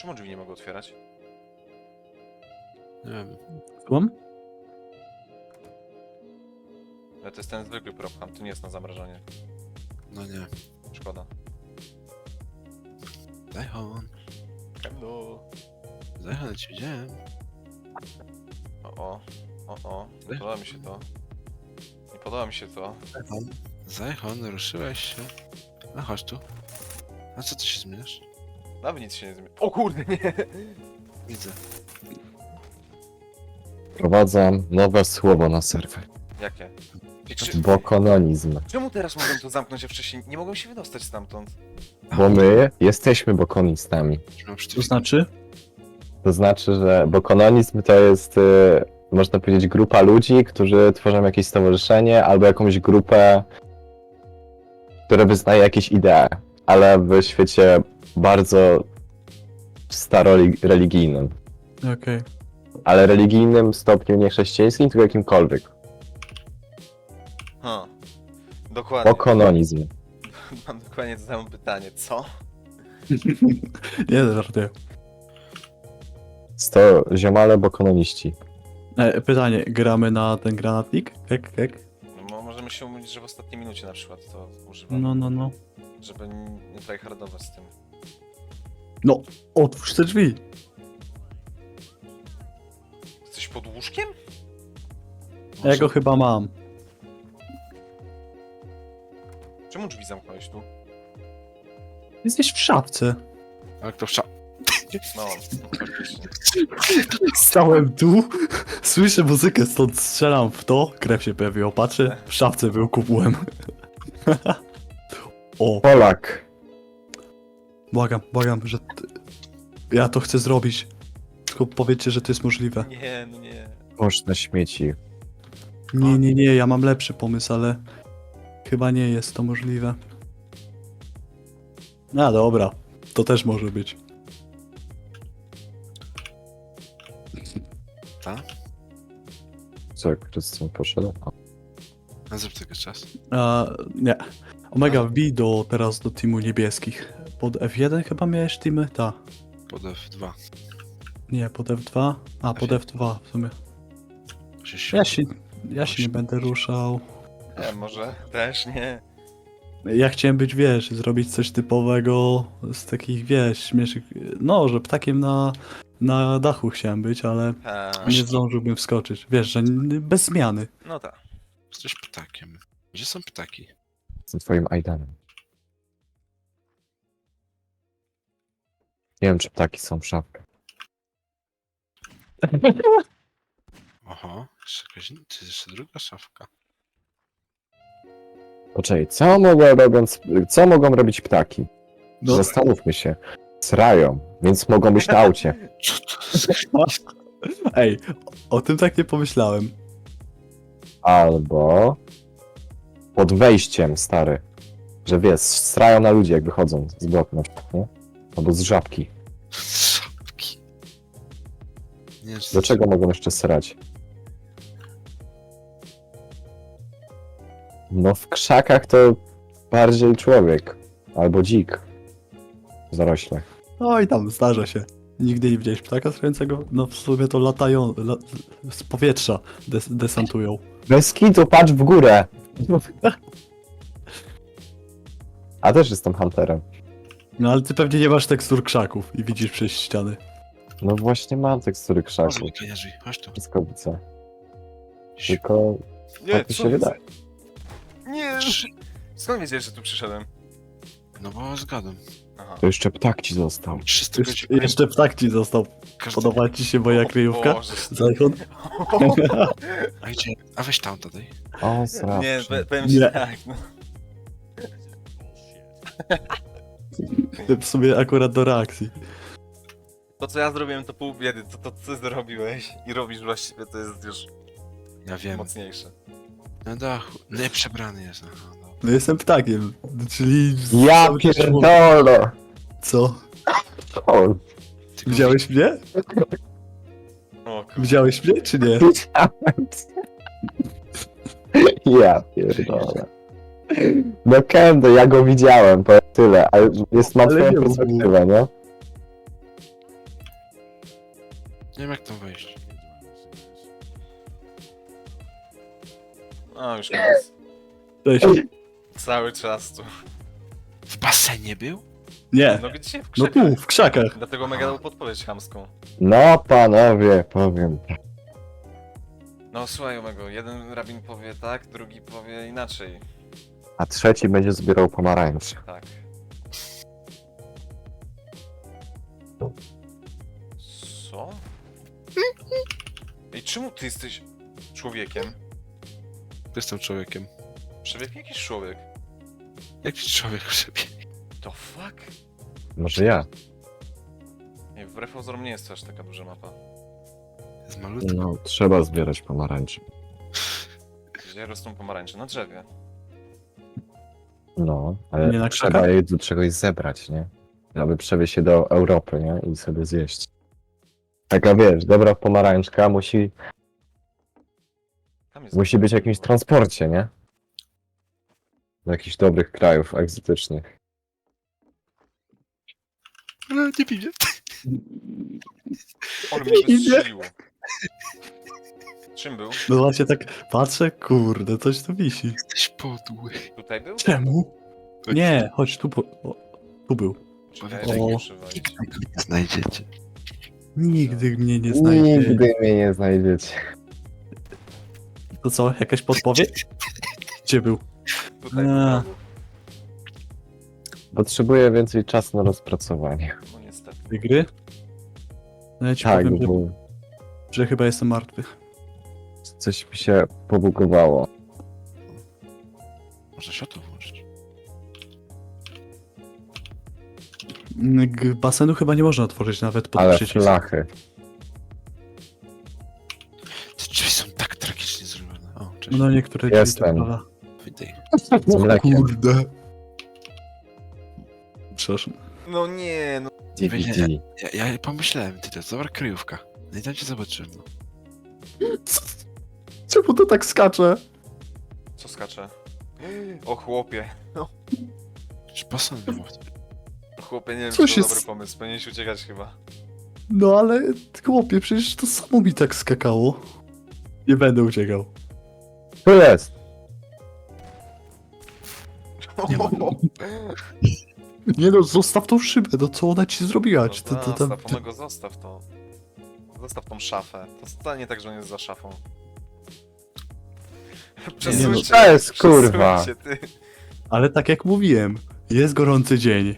Czemu drzwi nie mogę otwierać? Nie wiem. Słucham? Ale to jest ten zwykły propham, to nie jest na zamrażanie. No nie. Szkoda. Zajchon. No. Zajchon, ja cię widziałem. O, o, o, o. Nie podoba mi się to. Nie podoba mi się to. Zajchon. Zajchon, ruszyłeś się. No chodź tu. A co ty się zmieniasz? Nawet nic się nie zmieni. O kurde, nie! Widzę. Wprowadzam nowe słowo na serwer. Jakie? Bokononizm. Czemu teraz mogłem to zamknąć, a wcześniej nie mogłem się wydostać stamtąd? Bo my jesteśmy bokonistami. Mam To przeciw... znaczy? To znaczy, że bokononizm to jest, y, można powiedzieć, grupa ludzi, którzy tworzą jakieś stowarzyszenie albo jakąś grupę, która wyznaje jakieś idee, ale w świecie bardzo staroreligijnym. Okej. Ale religijnym stopniu nie chrześcijańskim, tylko jakimkolwiek. Ha. Dokładnie. Bokononizm. Mam dokładnie to samo pytanie. Co? Nie, żartuję. To ziomale bokononiści. E, pytanie, gramy na ten granatnik? Kek, kek? No, mo- możemy się umówić, że w ostatniej minucie na przykład to używam. No, no, no. Żeby nie tryhardować z tym. No, otwórz te drzwi. Jesteś pod łóżkiem? Ja go chyba mam. Czemu drzwi zamknąłeś tu? Jesteś w szafce. Ale kto wszak? No, faktycznie. Stałem tu, słyszę muzykę, stąd strzelam w to, krew się pojawiła, patrzę, w szafce był o, Polak. Błagam, błagam, że... Ty... Ja to chcę zrobić. Tylko powiedzcie, że to jest możliwe. Nie, no nie. Kosz na śmieci. Nie, nie, nie, ja mam lepszy pomysł, ale... Chyba nie jest to możliwe. No dobra, to też może być. Ta? Co, Krystian poszedł? A zrób tego czas. A, nie. Omega, wbij do, teraz do teamu niebieskich. Pod F1 chyba miałeś teamy? Ta. Pod F2. Nie, pod F2? A, pod F2 w sumie. Ja się, ja się nie będę ruszał. Nie, może też nie. Ja chciałem być, wiesz, zrobić coś typowego z takich, wiesz, śmiesznych... No, że ptakiem na, na dachu chciałem być, ale A, nie zdążyłbym wskoczyć. Wiesz, że n- bez zmiany. no tak. Jesteś ptakiem. Gdzie są ptaki? Jestem twoim Aidanem. Nie wiem, czy ptaki są w szafkach. Oho, jeszcze jakaś... To jest jeszcze druga szafka. Poczekaj, co mogą, robiąc, co mogą robić ptaki? No. Zastanówmy się. Srają, więc mogą być na aucie. Co to jest? Ej, o tym tak nie pomyślałem. Albo pod wejściem, stary. Że wiesz, srają na ludzi, jak wychodzą z bloku na przykład, nie? Albo z żabki. Szafki. Nie Do czego mogą jeszcze srać? No w krzakach to bardziej człowiek. Albo dzik. Zarośle. Oj, tam zdarza się. Nigdy nie widziałeś ptaka srającego? No w sumie to latają, la, z powietrza des, desantują. Bez kitu, patrz w górę! A też jestem hunterem. No ale ty pewnie nie masz tekstur krzaków i widzisz przez ściany. No właśnie mam tekstury Może krzaków. Chodź tu. Wszystko widzę. Tylko Nie, tak mi co się wydaje. Nie! Skąd wiedziałeś, że tu przyszedłem? No bo zgadłem. Aha. To jeszcze ptak ci został. 300 Jeszcze, godzin. jeszcze ptak ci został. Każdy... Podoba ci się moja O kryjówka? Boże, Zajchon? A gdzie? A weź tam dodaj. O. Nie, pe- powiem ci Nie. tak, no. W sumie akurat do reakcji. To co ja zrobiłem to pół biedy, to to co ty zrobiłeś i robisz właściwie to jest już Ja wiem. mocniejsze. Na dachu. Nie przebrany jest. Aha, no. No jestem ptakiem, czyli... Ja pierdolę! Co? O, Tylko Widziałeś mnie? O. Widziałeś mnie, czy nie? widziałem. Ja pierdolę. No Kendo, ja go widziałem, to tyle, ale jest, mam Ale twoją perspektywę, nie? Nie wiem jak tam wejść. O, już koniec. Cześć. Cały czas tu. W basenie był? Nie, No gdzie? W no krzakach. tu, w krzakach. Dlatego mega dał podpowiedź chamską. No panowie, powiem. No słuchaj Omego, jeden rabin powie tak, drugi powie inaczej. A trzeci będzie zbierał pomarańcze. Tak. Co? Ej, czemu ty jesteś człowiekiem? Jestem człowiekiem. Przebieg jakiś człowiek. Jaki człowiek sobie? To fuck? Może ja? Nie, wbrew pozorom nie jest to aż taka duża mapa. Jest malutki. No, trzeba zbierać pomarańcze. Gdzie rosną pomarańcze? Na drzewie. No, ale Nie na trzeba krzakach? je do czegoś zebrać, nie? Aby przewieźć się do Europy, nie? I sobie zjeść. Taka wiesz, dobra pomarańczka musi, Tam jest musi być w jakimś transporcie, nie? Do jakichś dobrych krajów egzotycznych. No, nie widzę. On mnie wystrzeliło. Czym był? No właśnie tak patrzę, kurde, coś tu wisi. Jesteś podły. Tutaj był? Czemu? Nie, chodź tu, po... o, tu był. Czekaj, O. daj mi przywalić. Nigdy go nie znajdziecie. Nigdy mnie nie znajdzie. Nigdy mnie nie znajdziecie. To co, jakaś podpowiedź? Gdzie był? Tutaj A. Potrzebuję więcej czasu na rozpracowanie. No niestety. Tej gry? No ja ci Tak, powiem, że, bo że chyba jestem martwy. Coś mi się pobugowało. Można światło włączyć. G- Basenu chyba nie można otworzyć nawet pod Ale przycisk. flachy. Te drzwi są tak tragicznie zrobione. O, cześć. No niektóre drzwi Jestem. to prawda. Witaj. Z mlekiem. Kurde. Przepraszam. No nie, no. DVD. Ja, ja pomyślałem, ty to jest dobra kryjówka. No i tam cię zobaczyłem. No. Czemu to tak skacze? Co skacze? O chłopie. Czy basen był wtedy? O chłopie, nie wiem, Co czy się to dobry s- pomysł. Powinieneś uciekać chyba. No ale chłopie, przecież to samo mi tak skakało. Nie będę uciekał. Tu jest! Nie. Nie no, zostaw tą szybę, no co ona ci zrobiła? Czy to, No to, to, zostaw, Omego, zostaw to. Zostaw tą szafę. To stanie tak, że on jest za szafą. Przesuńcie, To jest, kurwa. ty. Ale tak jak mówiłem, jest gorący dzień.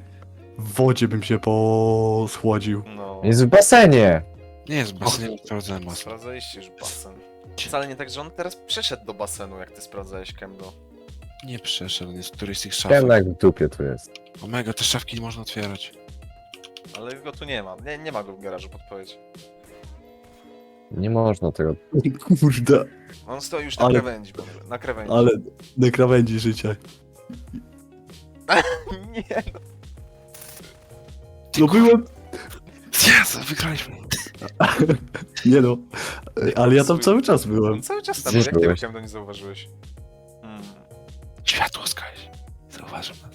W wodzie bym się poschłodził. No. Jest w basenie! Nie jest basen, nie sprawdzałem basen. Sprawdzaliście już basen. Wcale nie tak, że on teraz przeszedł do basenu, jak ty sprawdzałeś Kemdo. Nie przeszedł, jest w którejś z tych szaf. Jednak w dupie tu jest. Omega, te szafki nie można otwierać. Ale go tu nie ma. Nie, nie ma go w garażu, podpowiedź. Nie można tego. Kurde, On stoi już na Ale- krawędzi, Boże, na krawędzi. ale na krawędzi życia. Nie, no. Byłem... Jezu, wygraliśmy. Nie no, ale ja tam cały czas byłem. On cały czas tam Gdzieś był, jak ty byłeś. Kemdo nie zauważyłeś? Hmm. Światło skałeś. Zauważył nas.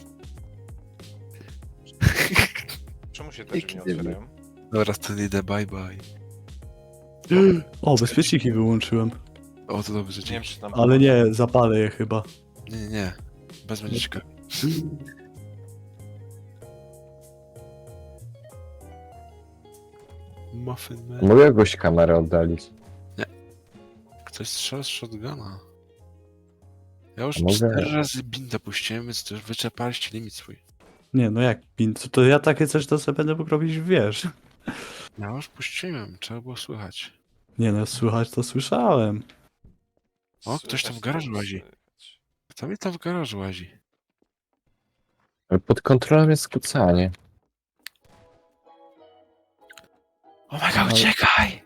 Czemu się te drzwi nie otwierają? Dobra, to idę, bye bye. O, bezpieczniki wyłączyłem. O, to dobrze, Nie wiem, czy tam... Ale nie, zapalę je chyba. Nie, nie, nie. Bez męczka. Muffin Man. Mogę jakąś kamerę oddalić. Ktoś strzela z shotguna. Ja już A mogę- cztery razy binda puściłem, więc to już wyczerpaliście limit swój. Nie, no jak pin, to, to ja takie coś to sobie będę mógł robić, wiesz. Ja już puściłem, trzeba było słychać. Nie no, słychać to słyszałem. O, ktoś tam w garażu łazi. Kto mi tam w garażu łazi? Ale pod kontrolą jest skłócanie. Omega, Ale- uciekaj!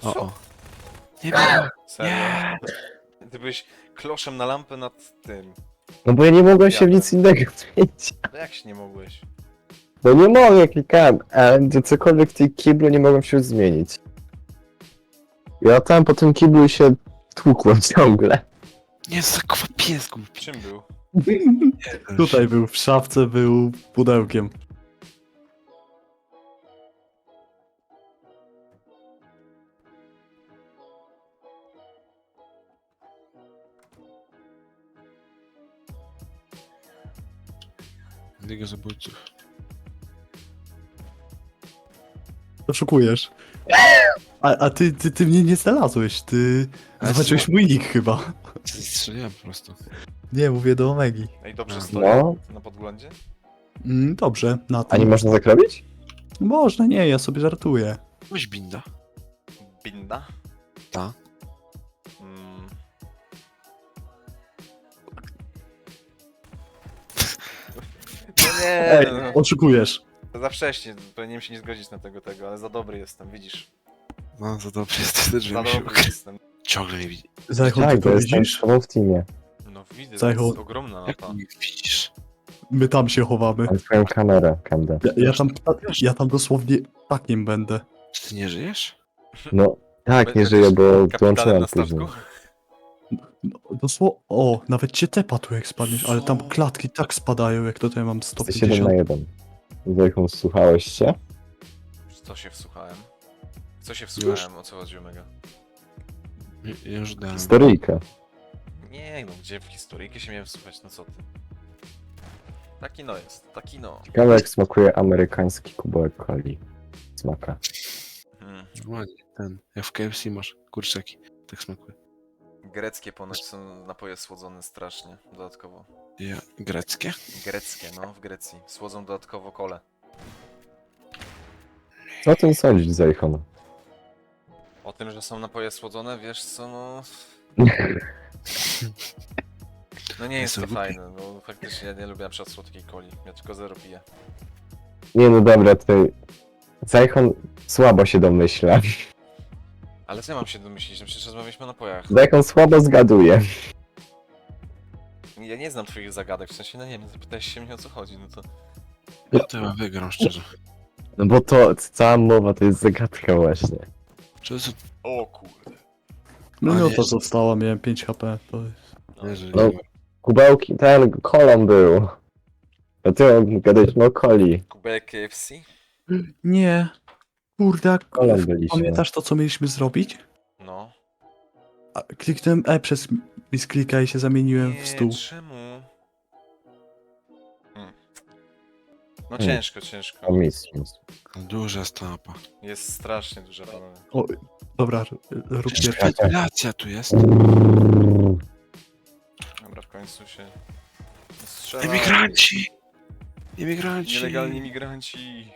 Co? O, o. Nie. Serio? Nie! Ty byłeś kloszem na lampę nad tym. No bo ja nie mogłem się w nic innego zmienić. No jak się nie mogłeś? No nie mogę, klikałem, a gdzie cokolwiek w tej kiblu nie mogłem się zmienić. Ja tam po tym kiblu się tłukłem ciągle. Nie, za kurwa pies głupi. Czym był? Tutaj był, w szafce był pudełkiem. Liga zabójców. Oszukujesz. A, a ty, ty, ty mnie nie znalazłeś, ty A zobaczyłeś mój nick chyba. Strzeliłem po prostu. Nie, mówię do Omegi. Ej, dobrze No. stoję No, na podglądzie? Mm, dobrze, na a tym. nie można tak robić? Można, nie, ja sobie żartuję. Weź binda. Binda? Ta. Mm. No nie, Ej, no. oszukujesz. za wcześnie, powinienem się nie zgodzić na tego, tego, ale za dobry jestem, widzisz? No, za dobrze jesteś, też Za wiem się dobry jestem. Ciągle nie widzi. Zajchą, Tak, ty to to jestem widzisz? tobą w teamie. No widzę, to Zajcho. jest ogromna Jak mapa. nie widzisz? My tam się chowamy. Mam twoją kamerę, Kemdę. Ja, ja, tam, ja tam dosłownie takiem będę. Czy ty nie żyjesz? No, tak, nie Będziesz żyję, bo kapitanem dołączyłem na później. No, dosłownie, o, nawet cię tepa tu jak spadniesz, ale tam klatki tak spadają, jak tutaj mam Jesteś 7 na 150. 1. Zajchą, słuchałeś się? Co się wsłuchałem? Co się wsłuchałem? O co chodzi Omega? Nie- Ja już dałem. Historyjkę. Nie no, gdzie w historyjkę się miałem wsłuchać, no co ty? Taki no jest, taki no. Ciekawe jak smakuje amerykański kubełek coli. Smaka. Hmm. Normalnie, ten. Jak w KFC masz kurczaki. Tak smakuje. Greckie ponoć są napoje słodzone strasznie, dodatkowo. Ja, greckie? Greckie, no, w Grecji. Słodzą dodatkowo kole. Co o tym sądzić, Zajchon? O tym, że są napoje słodzone, wiesz co, no... No nie jest to fajne, no faktycznie ja nie lubię na przykład słodkiej coli. Ja tylko zero piję. Nie no dobra, tutaj... Zajchon słabo się domyśla. Ale co ja mam się domyślić, no przecież rozmawialiśmy o napojach. Zajchon słabo zgaduje. Ja nie znam twoich zagadek, w sensie, no nie wiem, zapytałeś się mnie o co chodzi, no to... Ja to ja wygram, szczerze. No bo to cała mowa to jest zagadka właśnie. To O kurde. No A no nie. to została, miałem 5 HP, to jest... No. nie, No. Kubełki, ten kolą był. A ty gadaliśmy o coli. Kubek KFC? Nie. Kurde, Kolą byliśmy. pamiętasz to, co mieliśmy zrobić? No. A, kliknąłem E przez misklika i się zamieniłem w stół. czemu? No Hmm. ciężko, ciężko. O mistrz, mistrz. Duża stapa. Jest strasznie duża panowie. O, dobra, rób Przecież pierwszy. wentylacja tu jest. Dobra, w końcu się... Strzela. Emigranci! Emigranci! Nielegalni migranci.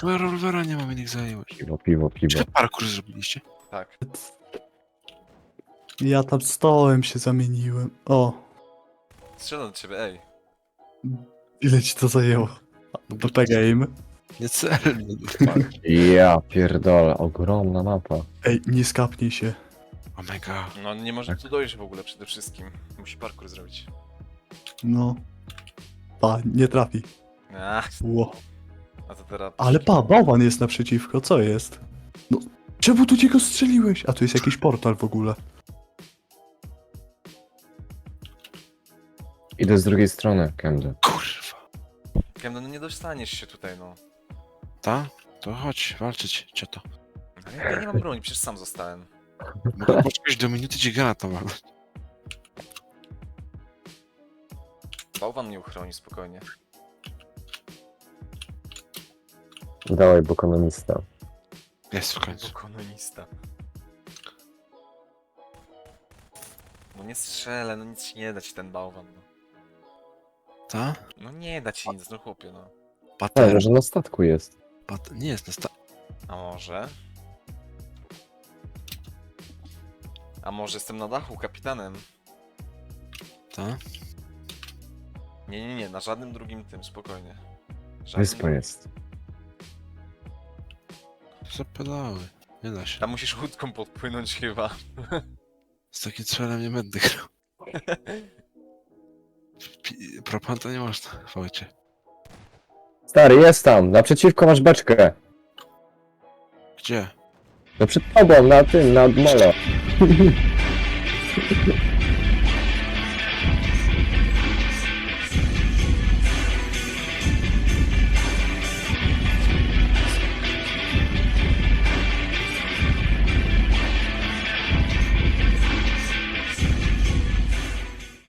Chyba rewolwera nie mam innych zajęłeś. Piwo, piwo, Czy piwo. wy parkour zrobiliście? Tak. Ja tam stołem się zamieniłem. O, Strzelam do ciebie, ej. ile ci to zajęło? PP Game. Nie celnie. Ja pierdolę, ogromna mapa. Ej, nie skapnij się. Omega. No nie może tu dojść w ogóle przede wszystkim. Musi parkour zrobić. No. Pa, nie trafi. Ach, Ło. a to teraz... Ale pa, bałwan jest naprzeciwko, co jest? No, czemu tu cię strzeliłeś? A tu jest jakiś portal w ogóle. Idę z drugiej strony, Kemdy. Kurwa. Kem, no nie dostaniesz się tutaj, no. Ta? To chodź, walczyć, cioto. Ale ja nie mam broni, przecież sam zostałem. Mogę poczekać do minuty, ci granata mam. Bałwan mnie uchroni, spokojnie. Dawaj, bo konomista. Jest w końcu. Kolonista. No nie strzelę, no nic nie da ci ten bałwan, no. No nie da ci nic, no chłopie, no. Tak, Pater. może na statku jest. Pat... Nie jest na sta... A może? A może jestem na dachu kapitanem? Ta? Nie, nie, nie, na żadnym drugim tym, spokojnie. Wyspa jest. Zapedały. Nie da się. Tam musisz łódką podpłynąć chyba. Z takim celem nie będę grał. Propanta nie można, Wojcie. Stary, jest tam, naprzeciwko masz beczkę. Gdzie? No przed tobą, na tym, na molo.